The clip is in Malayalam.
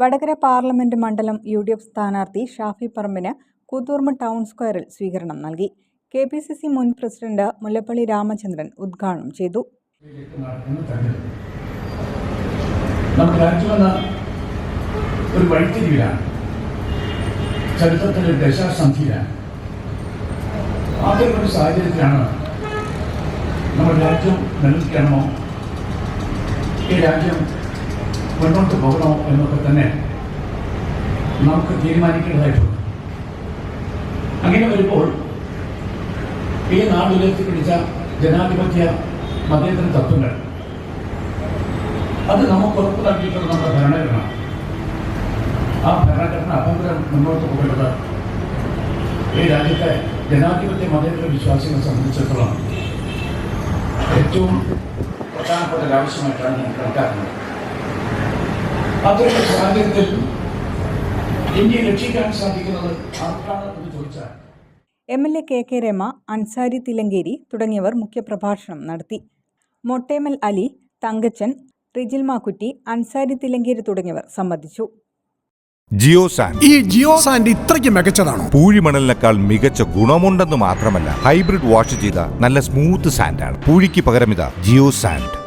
വടകര പാർലമെന്റ് മണ്ഡലം യു ഡി എഫ് സ്ഥാനാർത്ഥി ഷാഫി പറമ്പിന് കൂത്തൂർമ ടൗൺ സ്ക്വയറിൽ സ്വീകരണം നൽകി. കെ പി സി സി മുൻ പ്രസിഡന്റ് മുല്ലപ്പള്ളി രാമചന്ദ്രൻ ഉദ്ഘാടനം ചെയ്തു. ഒരു വഴിത്തിരിവിലാണ്. ചരിത്രത്തിന്റെ ദശാസന്ധിയിലാണ്. അത്തരം ഒരു സാഹചര്യത്തിലാണ് നമ്മുടെ രാജ്യം നിലനിൽക്കണമോ? ഈ രാജ്യം മുന്നോട്ട് പോകണോ എന്നൊക്കെ തന്നെ നമുക്ക് തീരുമാനിക്കേണ്ടതായിട്ടുണ്ട്. അങ്ങനെ വരുമ്പോൾ ഈ നാട് പിടിച്ച ജനാധിപത്യ മതേതര തത്വങ്ങൾ അത് നമുക്ക് ഉറപ്പ് നൽകിയിട്ടുള്ള നമ്മുടെ ഭരണഘടന. ആ ഭരണഘടന അഭംഗരം മുന്നോട്ട് പോകേണ്ടത് ഈ രാജ്യത്തെ ജനാധിപത്യ മതേതര വിശ്വാസികളെ സംബന്ധിച്ചിടത്തോളം ഏറ്റവും പ്രധാനപ്പെട്ട ഒരു ആവശ്യമായിട്ടാണ് ഞാൻ കണക്കാക്കുന്നത്. ഒരു സാഹചര്യത്തിൽ ഇന്ത്യയെ രക്ഷിക്കാൻ സാധിക്കുന്നത് ആർക്കാണ് എന്ന് ചോദിച്ചാൽ M L A K K Rema Ansari Thillankeri തുടങ്ങിയവർ മുഖ്യപ്രഭാഷണം നടത്തി. മൊട്ടേമൽ അലി തങ്കച്ചൻ റിജിൽ മാക്കുറ്റി അൻസാരി തിലങ്കേരി തുടങ്ങിയവർ സംബന്ധിച്ചു. Geo sand. ഈ ജിയോ സാൻഡ് ഇത്രയ്ക്ക് മികച്ചതാണ്? പൂഴിമണലിനേക്കാൾ മികച്ച ഗുണമുണ്ടെന്ന് മാത്രമല്ല ഹൈബ്രിഡ് വാഷ് ചെയ്ത നല്ല സ്മൂത്ത് സാൻഡാണ്. പൂഴിക്ക് പകരം ഇതാ ജിയോ സാൻഡ്.